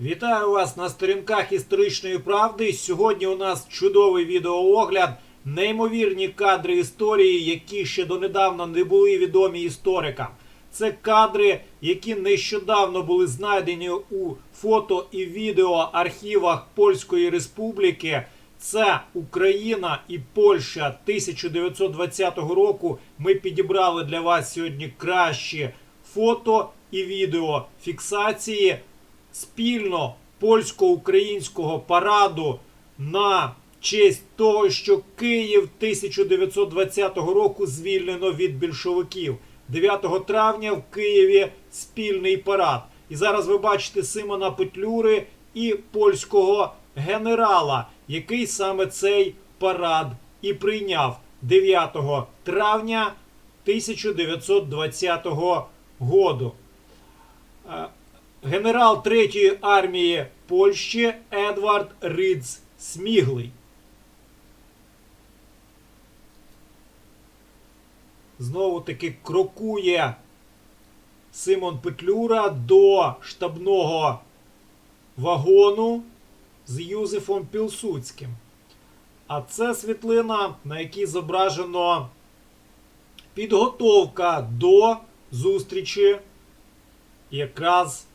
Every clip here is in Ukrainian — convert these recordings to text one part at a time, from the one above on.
Вітаю вас на сторінках історичної правди. Сьогодні у нас чудовий відеоогляд, неймовірні кадри історії, які ще донедавна не були відомі історикам. Це кадри, які нещодавно були знайдені у фото і відео архівах Польської Республіки. Це Україна і Польща 1920 року. Ми підібрали для вас сьогодні кращі фото і відео фіксації спільно польсько-українського параду на честь того, що Київ 1920 року звільнено від більшовиків. 9 травня в Києві спільний парад. І зараз ви бачите Симона Петлюри і польського генерала, який саме цей парад і прийняв 9 травня 1920 году. Генерал Третьої армії Польщі Едвард Ридз Сміглий. Знову таки крокує Симон Петлюра до штабного вагону з Юзефом Пілсуцьким. А це світлина, на якій зображено підготовка до зустрічі якраз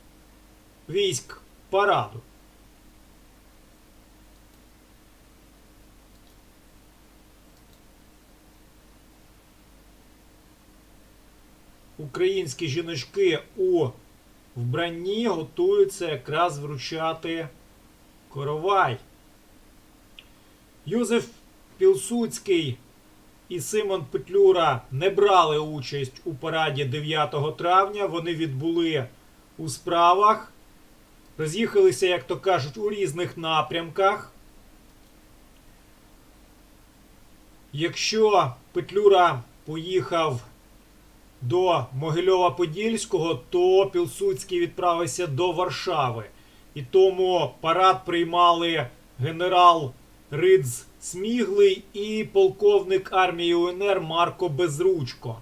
військ параду. Українські жіночки у вбранні готуються якраз вручати коровай. Юзеф Пілсуцький і Симон Петлюра не брали участь у параді 9 травня. Вони відбули у справах, роз'їхалися, як то кажуть, у різних напрямках. Якщо Петлюра поїхав до Могильова-Подільського, то Пілсудський відправився до Варшави. І тому парад приймали генерал Ридз Сміглий і полковник армії УНР Марко Безручко.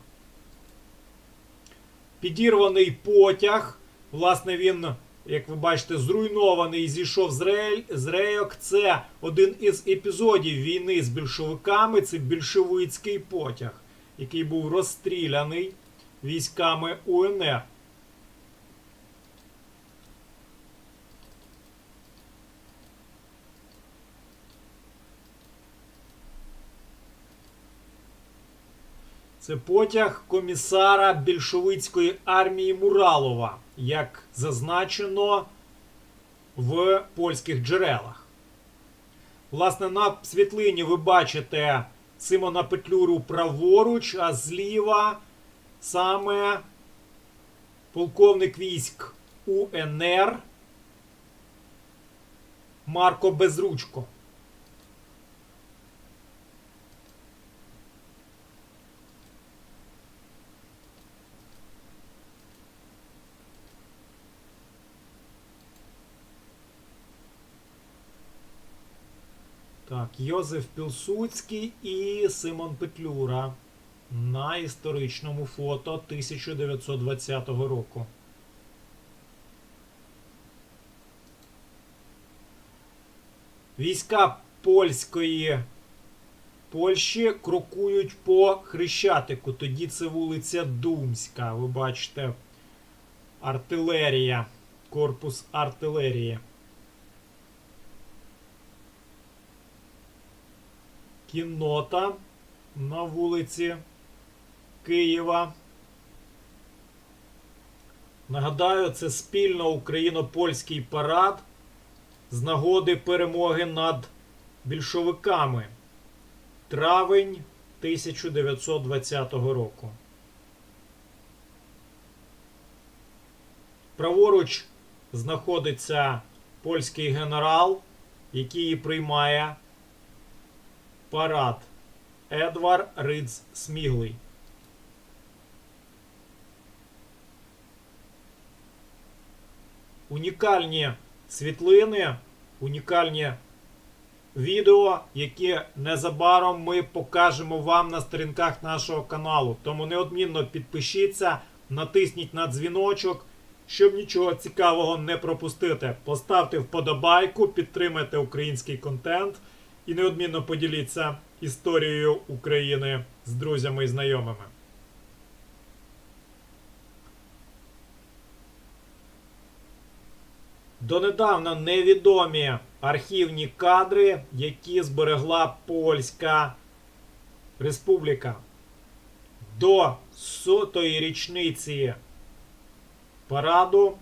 Підірваний потяг. Власне, він, як ви бачите, зруйнований і зійшов з, рель, з рейок. Це один із епізодів війни з більшовиками. Це більшовицький потяг, який був розстріляний військами УНР. Це потяг комісара більшовицької армії Муралова, як зазначено в польських джерелах. Власне, на світлині ви бачите Симона Петлюру праворуч, а зліва саме полковник військ УНР Марко Безручко. Так, Йозеф Пілсуцький і Симон Петлюра на історичному фото 1920 року. Війська польської Польщі крокують по Хрещатику. Тоді це вулиця Думська. Ви бачите артилерія, корпус артилерії. Кіннота на вулиці Києва. Нагадаю, це спільно україно-польський парад з нагоди перемоги над більшовиками. Травень 1920 року. Праворуч знаходиться польський генерал, який приймає парад Едвар Ридз Сміглий. Унікальні світлини, унікальні відео, які незабаром ми покажемо вам на сторінках нашого каналу. Тому неодмінно підпишіться, натисніть на дзвіночок щоб нічого цікавого не пропустити. Поставте вподобайку, підтримайте український контент і неодмінно поділіться історією України з друзями і знайомими. Донедавна невідомі архівні кадри, які зберегла Польська Республіка. До сотої річниці параду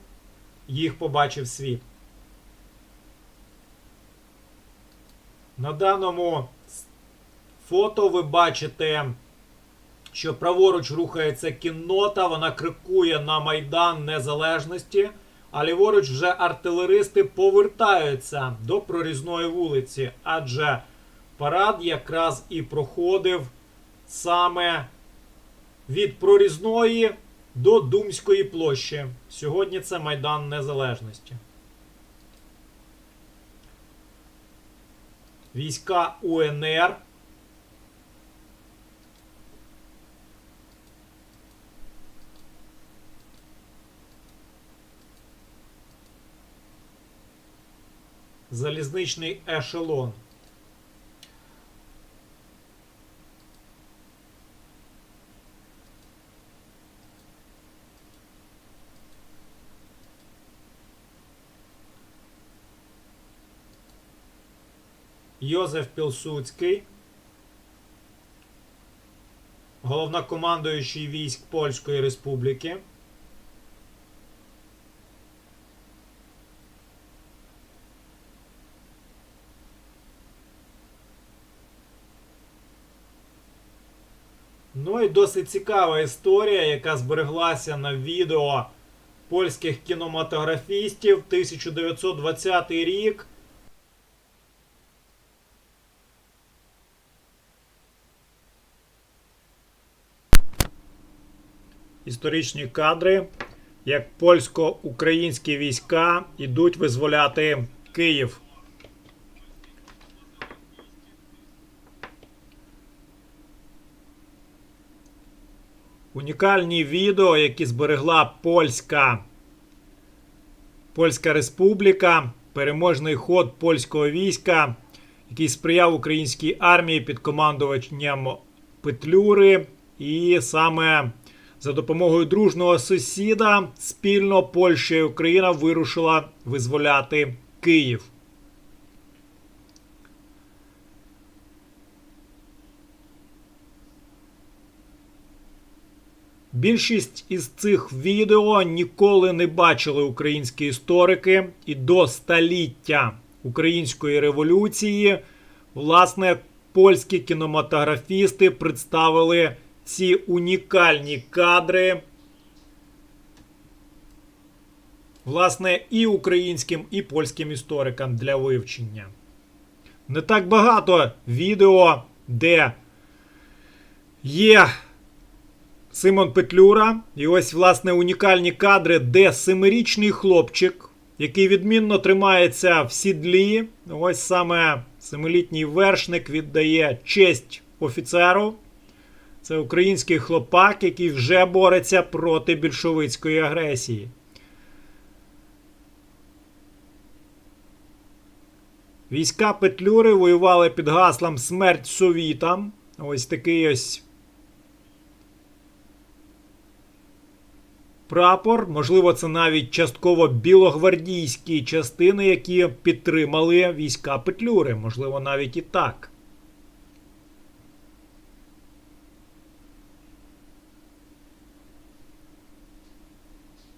їх побачив світ. На даному фото ви бачите, що праворуч рухається кіннота, вона крикує на Майдан Незалежності, а ліворуч вже артилеристи повертаються до прорізної вулиці, адже парад якраз і проходив саме від прорізної до Думської площі. Сьогодні це Майдан Незалежності. Війська УНР. Залізничний ешелон. Йозеф Пілсуцький, головнокомандуючий військ Польської Республіки. Ну і досить цікава історія, яка збереглася на відео польських кінематографістів 1920 рік. Історичні кадри, як польсько-українські війська йдуть визволяти Київ. Унікальні відео, які зберегла польська Польська Республіка, переможний ход польського війська, який сприяв українській армії під командуванням Петлюри, і саме за допомогою дружного сусіда спільно Польща і Україна вирушила визволяти Київ. Більшість із цих відео ніколи не бачили українські історики, і до століття української революції, власне, польські кінематографісти представили ці унікальні кадри. Власне, і українським, і польським історикам для вивчення. Не так багато відео, де є Симон Петлюра. І ось, власне, унікальні кадри, де семирічний хлопчик, який відмінно тримається в сідлі. Ось саме семилітній вершник віддає честь офіцеру. Це український хлопак, який вже бореться проти більшовицької агресії. Війська Петлюри воювали під гаслом Смерть совітам. Ось такий ось прапор. Можливо, це навіть частково білогвардійські частини, які підтримали війська Петлюри. Можливо, навіть і так.